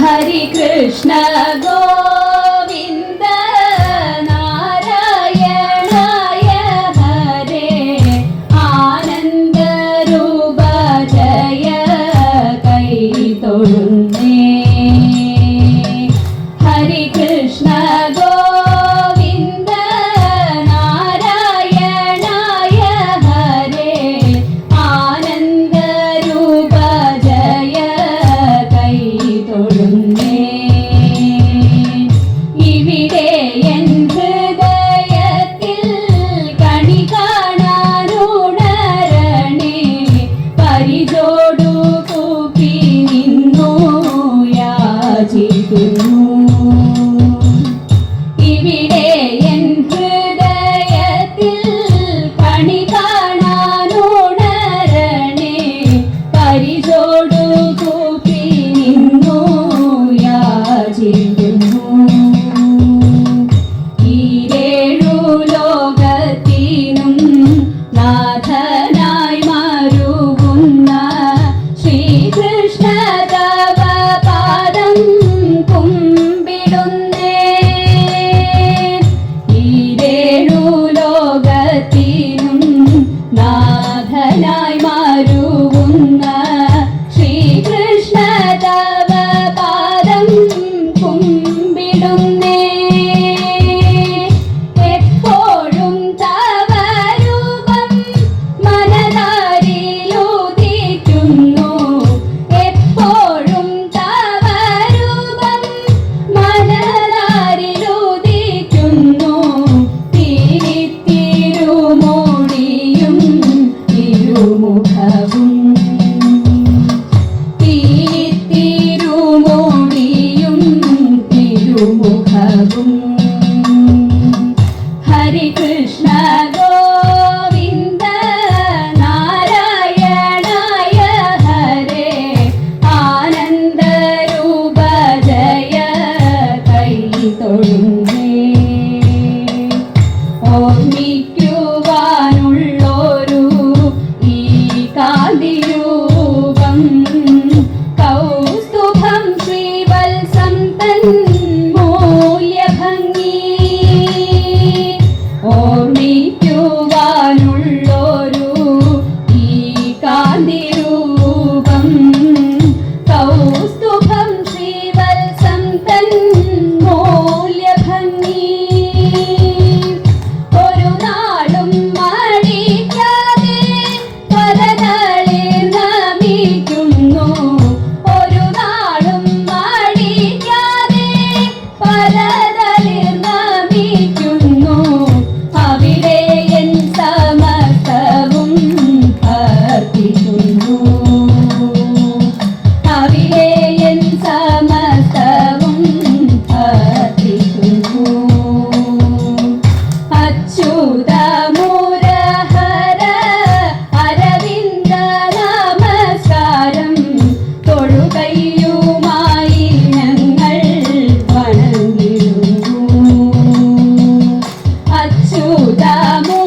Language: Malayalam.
ഹരി കൃഷ്ണ ഗോവിന്ദ നാരായണായ ആനന്ദരൂപ ജയ കൈ തൊഴുന്നേ. Nah. చూద్దాము